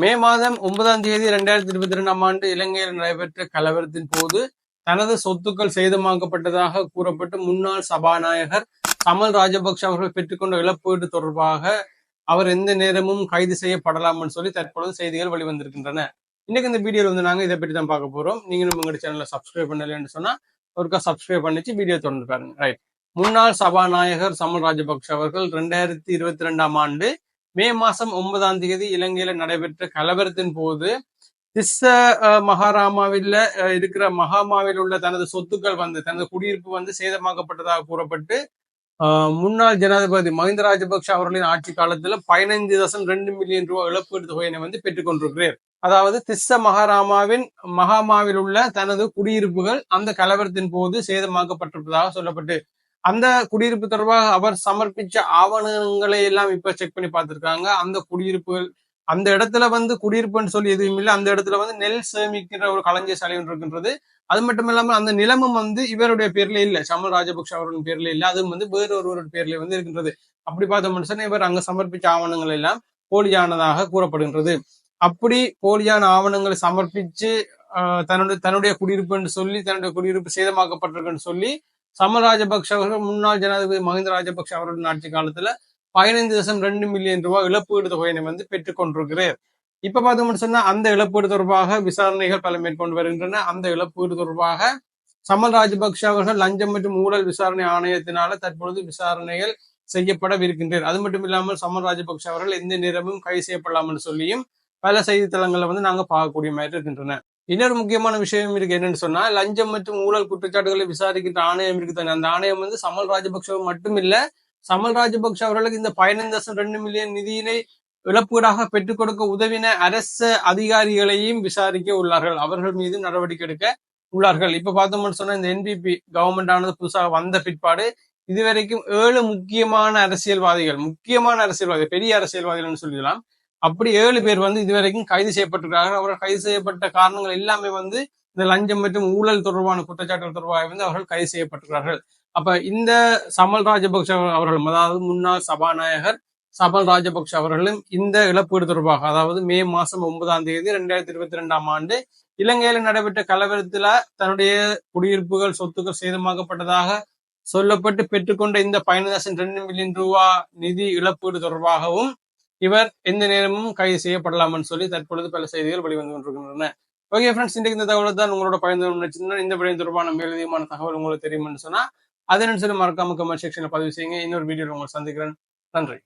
மே மாதம் ஒன்பதாம் தேதி இரண்டாயிரத்தி இருபத்தி ரெண்டாம் ஆண்டு இலங்கையில் நடைபெற்ற கலவரத்தின் போது தனது சொத்துக்கள் சேதமாக்கப்பட்டதாக கூறப்பட்டு முன்னாள் சபாநாயகர் கமல் ராஜபக்ஷ அவர்கள் பெற்றுக்கொண்ட இழப்பீடு தொடர்பாக அவர் எந்த நேரமும் கைது செய்யப்படலாம்னு சொல்லி தற்பொழுது செய்திகள் வெளிவந்திருக்கின்றன. இன்னைக்கு இந்த வீடியோவில் வந்து நாங்க இதை பற்றி தான் பார்க்க போறோம். நீங்களும் உங்களோட சேனலை சப்ஸ்கிரைப் பண்ணலன்னு சொன்னா ஒருக்கா சப்ஸ்கிரைப் பண்ணிச்சு வீடியோ தொடர்ந்து பாருங்க. ரைட் முன்னாள் சபாநாயகர் சமல் ராஜபக்ஷ அவர்கள் ரெண்டாயிரத்தி இருபத்தி ரெண்டாம் ஆண்டு மே மாசம் ஒன்பதாம் தேதி இலங்கையில நடைபெற்ற கலவரத்தின் போது திஸ்ஸ மகாராமாவில இருக்கிற மகாமாவில் உள்ள தனது சொத்துக்கள் வந்து தனது குடியிருப்பு வந்து சேதமாக்கப்பட்டதாக கூறப்பட்டு முன்னாள் ஜனாதிபதி மஹிந்த ராஜபக்ஷ அவர்களின் ஆட்சி காலத்துல பதினைந்து தசம் ரெண்டு மில்லியன் ரூபாய் இழப்பீடு தொகையினை வந்து பெற்றுக்கொண்டிருக்கிறார் அதாவது திஸ்ஸ மகாராமாவின் மகாமாவில் உள்ள தனது குடியிருப்புகள் அந்த கலவரத்தின் போது சேதமாக்கப்பட்டிருப்பதாக சொல்லப்பட்டு அந்த குடியிருப்பு தொடர்பாக அவர் சமர்ப்பிச்ச ஆவணங்களை எல்லாம் இப்ப செக் பண்ணி பார்த்திருக்காங்க. அந்த குடியிருப்புகள் அந்த இடத்துல வந்து குடியிருப்புன்னு சொல்லி எதுவும் இல்லை. அந்த இடத்துல வந்து நெல் சேமிக்கிற ஒரு கலைஞர் சாலை ஒன்று இருக்கின்றது. அது மட்டும் இல்லாமல் அந்த நிலமும் வந்து இவருடைய பேர்ல இல்ல. சமல் ராஜபக்ஷ அவர்களின் பேர்ல இல்ல. அதுவும் வந்து வேறு ஒருவருடைய பேர்ல வந்து இருக்கின்றது. அப்படி பார்த்த மனுஷன் இவர் அங்க சமர்ப்பிச்ச ஆவணங்கள் எல்லாம் போலியானதாக கூறப்படுகின்றது. அப்படி போலியான ஆவணங்களை சமர்ப்பிச்சு தன்னுடைய தன்னுடைய குடியிருப்புன்னு சொல்லி தன்னுடைய குடியிருப்பு சேதமாக்கப்பட்டிருக்குன்னு சொல்லி சமல் ராஜபக்ஷ அவர்கள் முன்னாள் ஜனாதிபதி மஹிந்த ராஜபக்ஷ அவர்களின் ஆட்சி காலத்துல பதினைந்து தசம் ரெண்டு மில்லியன் ரூபாய் இழப்பீடு தொகையினை வந்து பெற்றுக் கொண்டிருக்கிறார் இப்ப பார்த்தோம்னு சொன்னா அந்த இழப்பீடு தொடர்பாக விசாரணைகள் பல மேற்கொண்டு வருகின்றன. அந்த இழப்பீடு தொடர்பாக சமல் ராஜபக்ஷ அவர்கள் லஞ்சம் மற்றும் ஊழல் விசாரணை ஆணையத்தினால தற்பொழுது விசாரணைகள் செய்யப்படவிருக்கின்றனர். அது மட்டும் இல்லாமல் சமல் ராஜபக்ஷ அவர்கள் எந்த நேரமும் கைது செய்யப்படலாம்னு சொல்லியும் பல செய்தித்தளங்களை வந்து நாங்க பார்க்கக்கூடிய மாதிரி இருக்கின்றன. இன்னொரு முக்கியமான விஷயம் இருக்கு என்னன்னு சொன்னா லஞ்சம் மற்றும் ஊழல் குற்றச்சாட்டுகளை விசாரிக்கின்ற ஆணையம் இருக்கு தானே. அந்த ஆணையம் வந்து சமல் ராஜபக்ஷ மட்டும் இல்ல சமல் ராஜபக்ஷ அவர்களுக்கு இந்த பதினைந்து தசம் ரெண்டு மில்லியன் நிதியினை இழப்பீடாக பெற்றுக் கொடுக்க உதவின அரசு அதிகாரிகளையும் விசாரிக்க உள்ளார்கள். அவர்கள் மீது நடவடிக்கை எடுக்க உள்ளார்கள். இப்ப பார்த்தோம்னு சொன்னா இந்த என்பிபி கவர்மெண்ட் ஆனது புதுசாக வந்த பிற்பாடு இதுவரைக்கும் ஏழு முக்கியமான அரசியல்வாதிகள் முக்கியமான அரசியல்வாதிகள் பெரிய அரசியல்வாதிகள்னு சொல்லலாம் அப்படி ஏழு பேர் வந்து இதுவரைக்கும் கைது செய்யப்பட்டிருக்காங்க. அவர்கள் கைது செய்யப்பட்ட காரணங்கள் எல்லாமே வந்து இந்த லஞ்சம் மற்றும் ஊழல் தொடர்பான குற்றச்சாட்டுகள் தொடர்பாக வந்து அவர்கள் கைது செய்யப்பட்டிருக்கிறார்கள். அப்ப இந்த சமல் ராஜபக்ஷ அவர்களும் அதாவது முன்னாள் சபாநாயகர் சமல் ராஜபக்ஷ அவர்களும் இந்த இழப்பீடு தொடர்பாக அதாவது மே மாசம் ஒன்பதாம் தேதி ரெண்டாயிரத்தி இருபத்தி ரெண்டாம் ஆண்டு இலங்கையில நடைபெற்ற கலவரத்துல தன்னுடைய குடியிருப்புகள் சொத்துக்கள் சேதமாக்கப்பட்டதாக சொல்லப்பட்டு பெற்றுக்கொண்ட இந்த பயணதாசன் ரெண்டு மில்லியன் ரூபா நிதி இழப்பீடு தொடர்பாகவும் இவர் எந்த நேரமும் கைது செய்யப்படலாம்னு சொல்லி தற்பொழுது பல செய்திகள் வெளிவந்து கொண்டிருக்கின்றன. ஓகே ஃப்ரெண்ட்ஸ் இன்றைக்கு இந்த தகவலை தான் உங்களோட பயந்து நினைச்சிருந்தா இந்த விடயம் தொடர்பான மேலதிகமான தகவல் உங்களுக்கு தெரியும்னு சொன்னா அதை நினைச்சு மறக்காம கமெண்ட் செக்ஷன்ல பதிவு செய்யுங்க. இன்னொரு வீடியோ உங்களை சந்திக்கிறேன். நன்றி.